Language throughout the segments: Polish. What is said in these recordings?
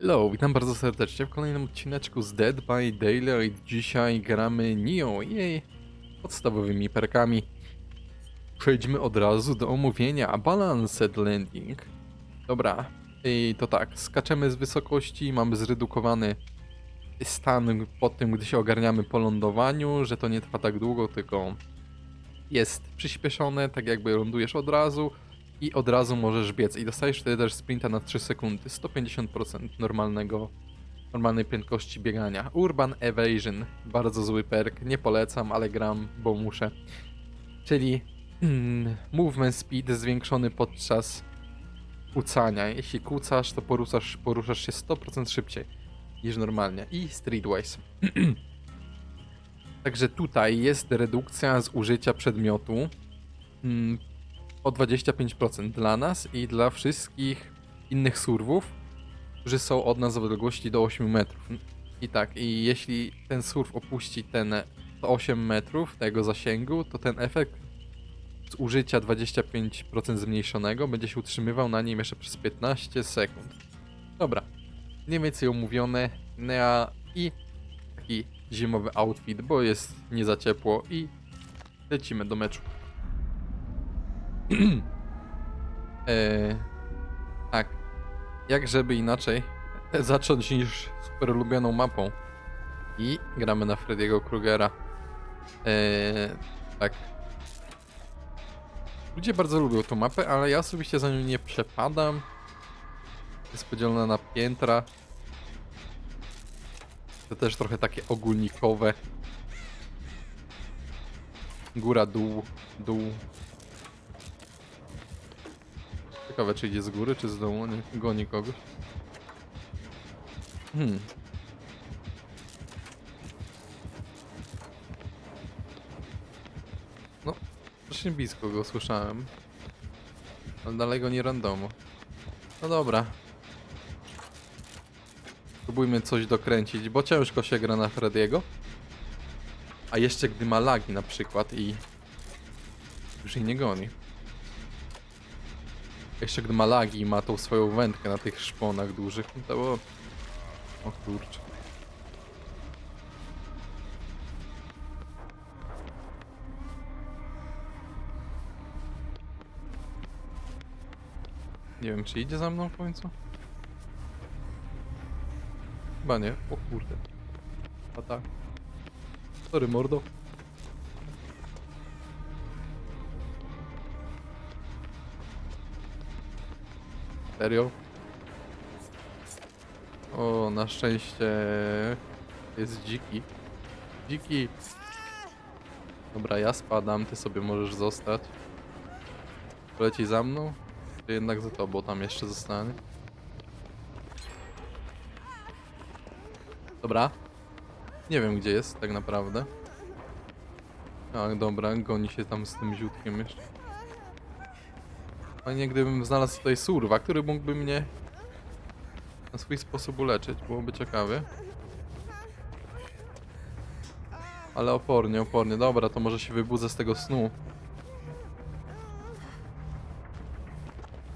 Hello, witam bardzo serdecznie w kolejnym odcineczku z Dead by Daylight. Dzisiaj gramy Nio i jej podstawowymi perkami. Przejdźmy od razu do omówienia Balanced Landing. Dobra, i to tak, skaczemy z wysokości, mamy zredukowany stan po tym, gdy się ogarniamy po lądowaniu, że to nie trwa tak długo, tylko jest przyspieszone, tak jakby lądujesz od razu i od razu możesz biec. I dostajesz wtedy też sprinta na 3 sekundy. 150% normalnego, normalnej prędkości biegania. Urban Evasion. Bardzo zły perk. Nie polecam, ale gram, bo muszę. Czyli mm, movement speed zwiększony podczas kucania. Jeśli kucasz, to poruszasz, poruszasz się 100% szybciej niż normalnie. I streetwise. Także tutaj jest redukcja z użycia przedmiotu. O 25% dla nas i dla wszystkich innych surwów, którzy są od nas w odległości do 8 metrów. I tak, i jeśli ten surf opuści ten to 8 metrów tego zasięgu, to ten efekt z użycia 25% zmniejszonego będzie się utrzymywał na nim jeszcze przez 15 sekund. Dobra, mniej więcej omówione Nea i taki zimowy outfit, bo jest nie za ciepło i lecimy do meczu. Eee, tak. Jak żeby inaczej zacząć niż super ulubioną mapą. I gramy na Freddy'ego Krugera. Eee, tak. Ludzie bardzo lubią tą mapę, ale ja osobiście za nią nie przepadam. Jest podzielona na piętra. To też trochę takie ogólnikowe. Góra, dół, dół, Ciekawe, czy idzie z góry, czy z dołu, nie goni kogoś. Hmm. No, strasznie blisko go słyszałem. Ale dalej go nie randomo. No dobra. Spróbujmy coś dokręcić, bo ciężko się gra na Frediego. A jeszcze gdy ma lagi na przykład i już jej nie goni. Jeszcze gdy ma lagi i ma tą swoją wędkę na tych szponach dużych, no to było... O kurczę. Nie wiem, czy idzie za mną w końcu? Chyba nie. O kurde. A tak. Sorry, mordo. Serio? O, na szczęście jest dziki. Dziki! Dobra, ja spadam, ty sobie możesz zostać. Poleci za mną? Czy jednak za tobą tam jeszcze zostanie? Dobra. Nie wiem gdzie jest tak naprawdę. A, dobra, goni się tam z tym ziutkiem jeszcze. Fajnie gdybym znalazł tutaj surwa, który mógłby mnie na swój sposób uleczyć, byłoby ciekawe. Ale opornie, opornie. Dobra, to może się wybudzę z tego snu.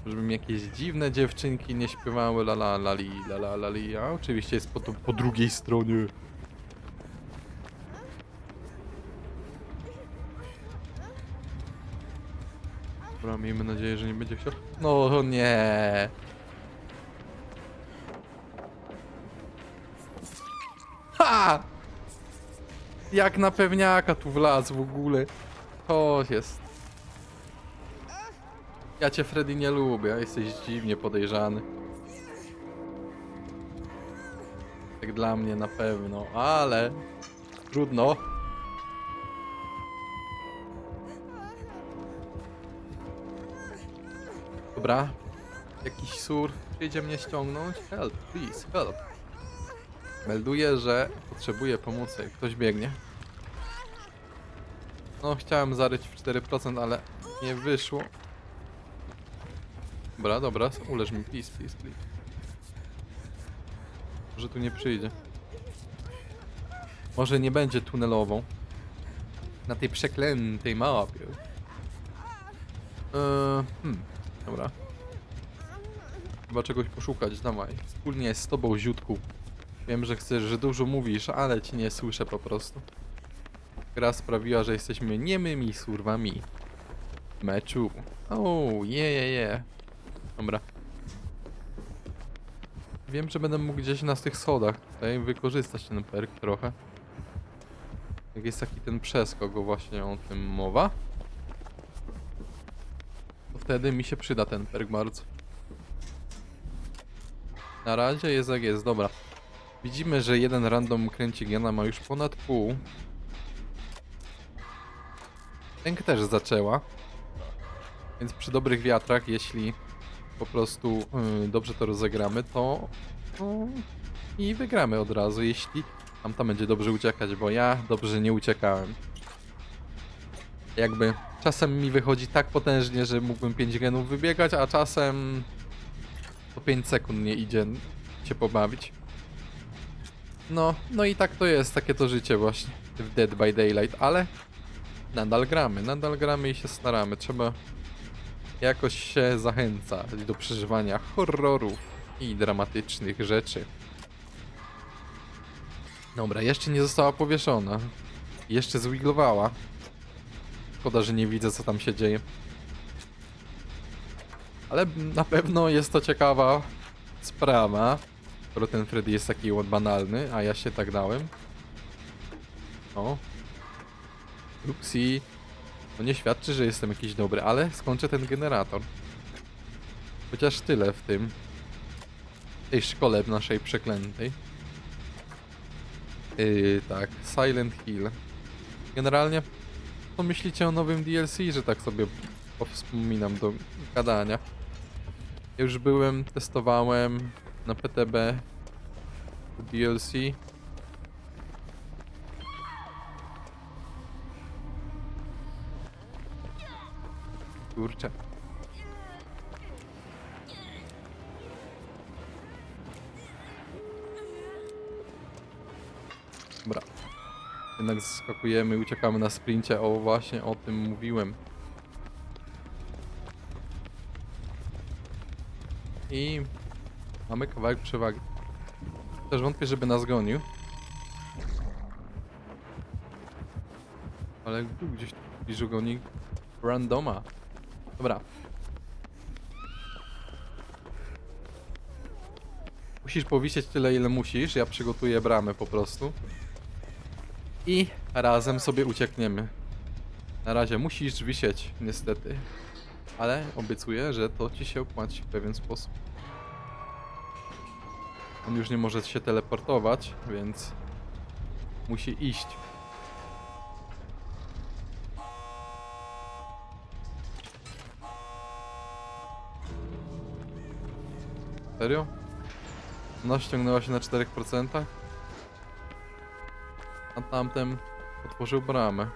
Żeby mi jakieś dziwne dziewczynki nie śpiewały la la la li, la la la li. A oczywiście jest po, to, po drugiej stronie. Miejmy nadzieję, że nie będzie chciał. No nie. Ha! Jak na pewniaka tu wlazł w ogóle. To jest. Ja cię Freddy nie lubię, jesteś dziwnie podejrzany. Tak dla mnie na pewno, ale trudno. Dobra. Jakiś sur przyjdzie mnie ściągnąć. Help, please, help. Melduję, że potrzebuję pomocy. Ktoś biegnie. No, chciałem zaryć w 4%, ale nie wyszło. Dobra, dobra, uleż mi, please, please, please. Może tu nie przyjdzie. Może nie będzie tunelową. Na tej przeklętej mapie. Eee, hmm, dobra. Trzeba czegoś poszukać, dawaj. Wspólnie z tobą, ziutku. Wiem, że chcesz, że dużo mówisz, ale cię nie słyszę po prostu. Gra sprawiła, że jesteśmy niemymi surwami. Meczu. O, je, je, je. Dobra. Wiem, że będę mógł gdzieś na tych schodach tutaj wykorzystać ten perk trochę. Jak jest taki ten przeskok, o właśnie o tym mowa. Wtedy mi się przyda ten perk bardzo. Na razie jest jak jest, dobra. Widzimy, że jeden random kręci gena ma już ponad pół. Tęk też zaczęła. Więc przy dobrych wiatrach, jeśli po prostu yy, dobrze to rozegramy, to i wygramy od razu, jeśli tamta będzie dobrze uciekać, bo ja dobrze nie uciekałem. Jakby czasem mi wychodzi tak potężnie, że mógłbym 5 genów wybiegać, a czasem po 5 sekund nie idzie się pobawić. No, no i tak to jest, takie to życie właśnie w Dead by Daylight, ale nadal gramy, nadal gramy i się staramy. Trzeba jakoś się zachęcać do przeżywania horrorów i dramatycznych rzeczy. Dobra, jeszcze nie została powieszona. Jeszcze zwiglowała. Szkoda, że nie widzę co tam się dzieje. Ale na pewno jest to ciekawa sprawa. Skoro ten Freddy jest taki banalny, a ja się tak dałem. O. Upsi. To nie świadczy, że jestem jakiś dobry, ale skończę ten generator. Chociaż tyle w tym. W tej szkole naszej przeklętej. Yy, tak, Silent Hill. Generalnie, co myślicie o nowym DLC, że tak sobie powspominam do gadania? Ja już byłem, testowałem na PTB DLC. Kurczę. Jednak skakujemy, uciekamy na sprincie. O, właśnie o tym mówiłem. I mamy kawałek przewagi. Też wątpię, żeby nas gonił. Ale gdzieś w bliżu goni randoma. Dobra. Musisz powisieć tyle, ile musisz. Ja przygotuję bramę po prostu. I razem sobie uciekniemy. Na razie musisz wisieć, niestety. Ale obiecuję, że to ci się opłaci w pewien sposób. On już nie może się teleportować, więc musi iść. Serio? Ona ściągnęła się na 4%? A tamten otworzył bramę.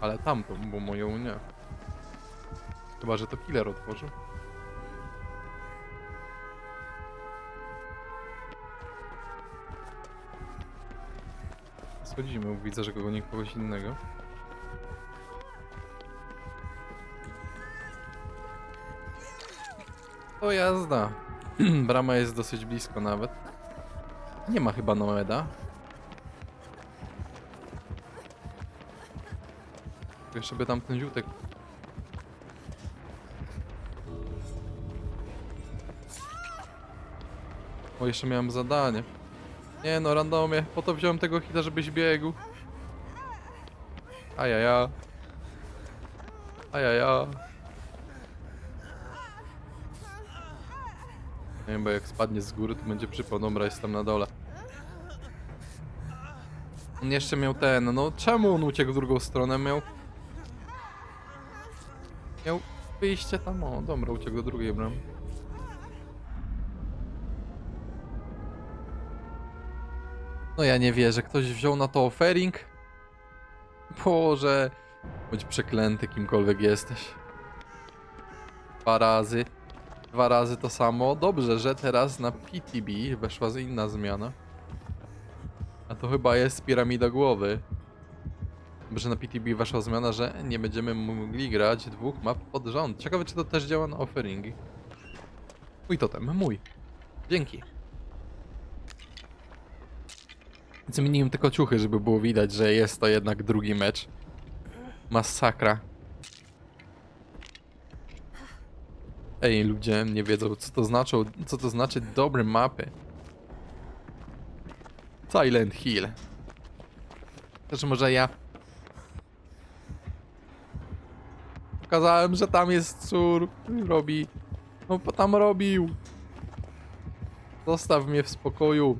Ale tamtą, bo moją nie. Chyba, że to killer otworzył. Schodzimy, widzę, że kogo nie kogoś innego. To jazda. Brama jest dosyć blisko nawet. Nie ma chyba Noeda. Jeszcze by tam ten. O, jeszcze miałem zadanie. Nie no, randomie. Po to wziąłem tego hita, żebyś biegł. Ajaja. Ajaja. Nie wiem, bo jak spadnie z góry, to będzie przypał. Dobra, jestem na dole. On jeszcze miał ten, no czemu on uciekł w drugą stronę? Miał... wyjście tam, o dobra, uciekł do drugiej bramy. No ja nie wierzę, ktoś wziął na to offering? Boże, bądź przeklęty kimkolwiek jesteś. Dwa razy. Dwa razy to samo. Dobrze, że teraz na PTB weszła inna zmiana. A to chyba jest piramida głowy. Dobrze, na PTB weszła zmiana, że nie będziemy mogli grać dwóch map pod rząd. Ciekawe, czy to też działa na offeringi. Mój totem, mój. Dzięki. Zmieniłem tylko ciuchy, żeby było widać, że jest to jednak drugi mecz. Masakra. Ej, ludzie nie wiedzą, co to znaczą, co to znaczy dobre mapy. Silent Hill. Też może ja pokazałem, że tam jest cór, robi. No bo tam robił. Zostaw mnie w spokoju.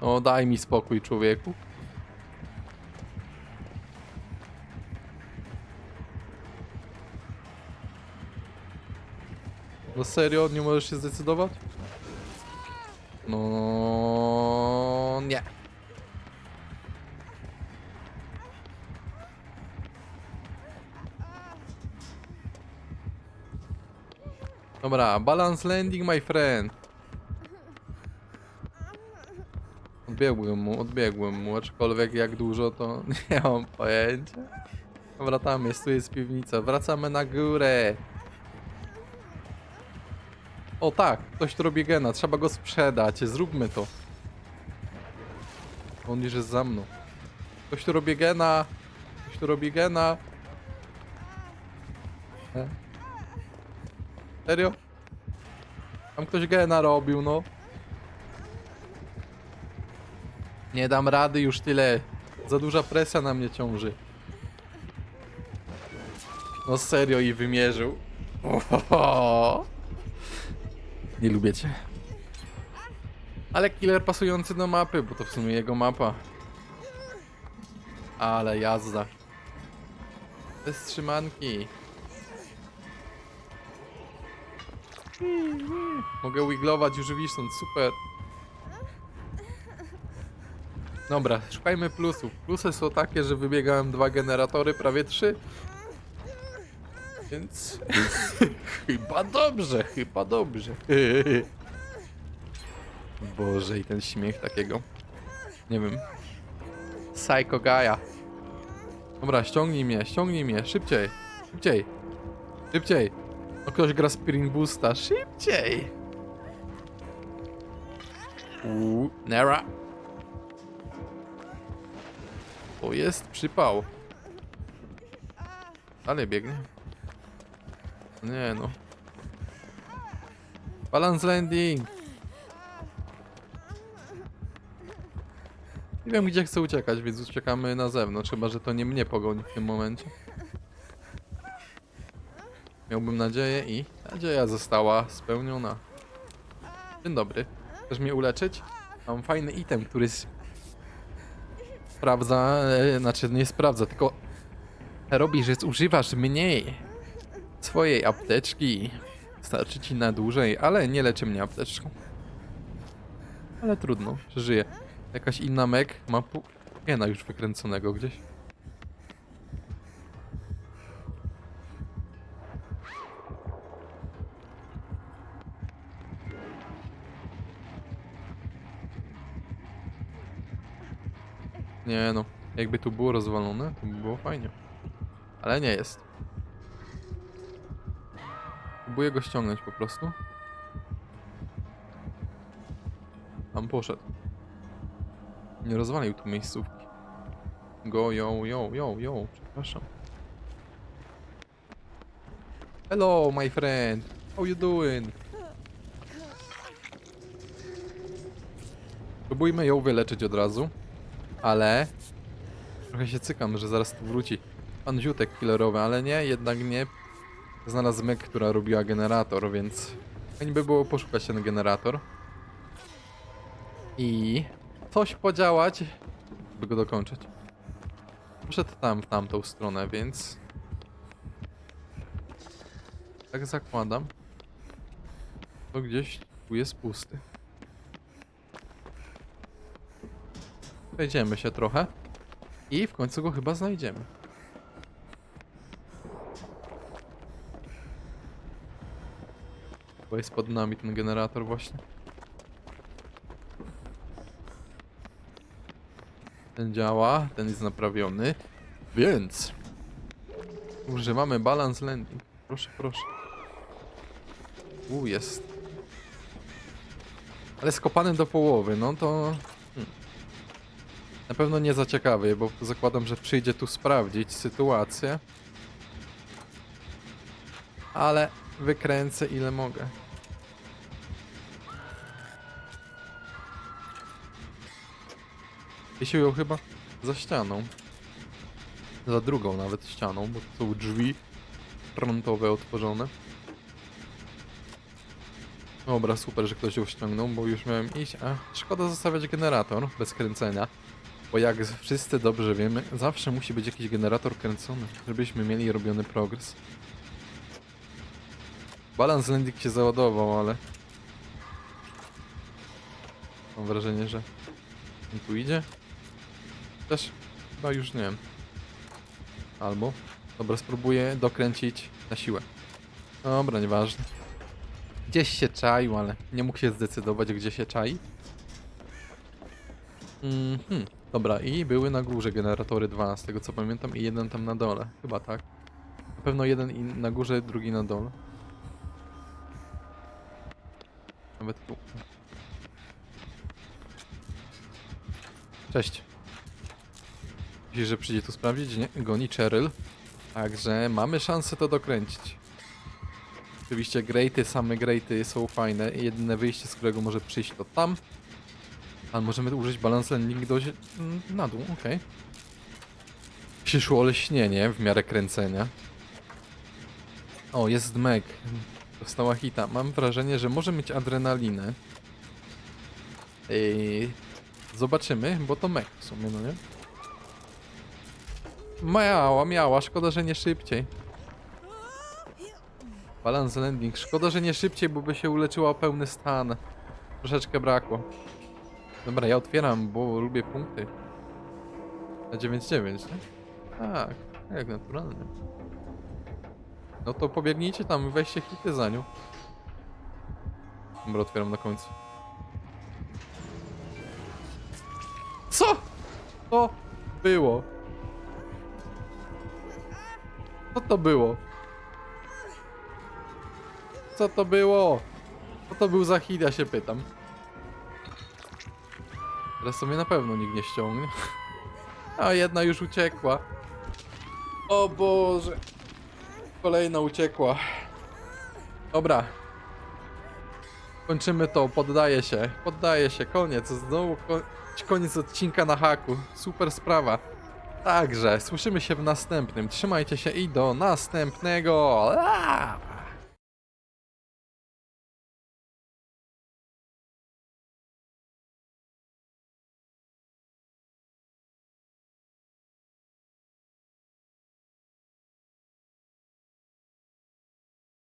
O, daj mi spokój, człowieku. No serio, nie możesz się zdecydować? No nie. Dobra, balance landing, my friend. Odbiegłem mu, odbiegłem mu, aczkolwiek jak dużo to nie mam pojęcia. Dobra, tam jest, tu jest piwnica. Wracamy na górę. O tak, ktoś tu robi gena, trzeba go sprzedać, zróbmy to. On już jest za mną. Ktoś tu robi gena, ktoś tu robi gena. E? Serio? Tam ktoś gena robił, no. Nie dam rady już tyle. Za duża presja na mnie ciąży. No serio i wymierzył. Ohoho. Nie lubię cię. Ale killer pasujący do mapy, bo to w sumie jego mapa. Ale jazda. Bez trzymanki. Mogę wiglować już wisząc, super. Dobra, szukajmy plusów. Plusy są takie, że wybiegałem dwa generatory, prawie trzy. Więc chyba dobrze, chyba dobrze. Boże, i ten śmiech takiego. Nie wiem. Psycho Gaia. Dobra, ściągnij mnie, ściągnij mnie, szybciej, szybciej, szybciej. No ktoś gra Spring Boosta, szybciej. Uuu, Nera. O, jest przypał. Ale biegnie. Nie no. Balance landing! Nie wiem gdzie chcę uciekać, więc uciekamy na zewnątrz, chyba że to nie mnie pogoni w tym momencie. Miałbym nadzieję i nadzieja została spełniona. Dzień dobry. Chcesz mnie uleczyć? Mam fajny item, który sprawdza, e, znaczy nie sprawdza, tylko robi, że zużywasz mniej swojej apteczki. Starczy ci na dłużej, ale nie leczy mnie apteczką. Ale trudno, przeżyję. Jakaś inna mek ma pu- gena już wykręconego gdzieś. Nie no, jakby tu było rozwalone, to by było fajnie. Ale nie jest. Próbuję go ściągnąć po prostu. Tam poszedł. Nie rozwalił tu miejscówki. Go, yo, yo, yo, yo, przepraszam. Hello, my friend. How you doing? Próbujmy ją wyleczyć od razu. Ale... Trochę się cykam, że zaraz tu wróci. Pan Ziutek killerowy, ale nie, jednak nie. Znalazł mek, która robiła generator, więc... Fajnie by było poszukać ten generator. I... Coś podziałać, by go dokończyć. Poszedł tam, w tamtą stronę, więc... Tak zakładam. To gdzieś tu jest pusty. Przejdziemy się trochę. I w końcu go chyba znajdziemy. Bo jest pod nami ten generator właśnie. Ten działa, ten jest naprawiony. Więc Używamy balance landing. Proszę, proszę. U, jest. Ale skopany do połowy, no to... Na pewno nie za ciekawy, bo zakładam, że przyjdzie tu sprawdzić sytuację. Ale wykręcę ile mogę. Wisił ją chyba za ścianą. Za drugą nawet ścianą, bo tu są drzwi frontowe otworzone. Dobra, super, że ktoś ją ściągnął, bo już miałem iść, a szkoda zostawiać generator bez kręcenia. Bo jak wszyscy dobrze wiemy, zawsze musi być jakiś generator kręcony, żebyśmy mieli robiony progres. Balans landing się załadował, ale... Mam wrażenie, że... On tu idzie? Też chyba już nie wiem. Albo... Dobra, spróbuję dokręcić na siłę. Dobra, nieważne. Gdzieś się czaił, ale nie mógł się zdecydować, gdzie się czai. Mhm. Dobra, i były na górze generatory dwa, z tego co pamiętam, i jeden tam na dole. Chyba tak. Na pewno jeden na górze, drugi na dole. Nawet tu. Cześć. Myślisz, że przyjdzie tu sprawdzić? Nie, goni Cheryl. Także mamy szansę to dokręcić. Oczywiście graty, same graty są fajne. Jedyne wyjście, z którego może przyjść to tam. Ale możemy użyć balance landing do... na dół, okej. Przyszło leśnienie w miarę kręcenia. O, jest Meg. Dostała hita. Mam wrażenie, że może mieć adrenalinę. Ej, zobaczymy, bo to Meg w sumie, no nie? Miała, miała, szkoda, że nie szybciej. Balance landing, szkoda, że nie szybciej, bo by się uleczyła pełny stan. Troszeczkę brakło. Dobra, ja otwieram, bo lubię punkty. Na 9-9, nie? Tak, jak naturalnie. No to pobiegnijcie tam, weźcie hity za nią. Dobra, otwieram na końcu. Co? To było. Co to było? Co to było? Co to był za hit, ja się pytam. Teraz sobie na pewno nikt nie ściągnie. A jedna już uciekła. O Boże. Kolejna uciekła. Dobra. Kończymy to, poddaję się. Poddaję się, koniec. Znowu ko koniec odcinka na haku. Super sprawa. Także, słyszymy się w następnym. Trzymajcie się i do następnego. Aaaa!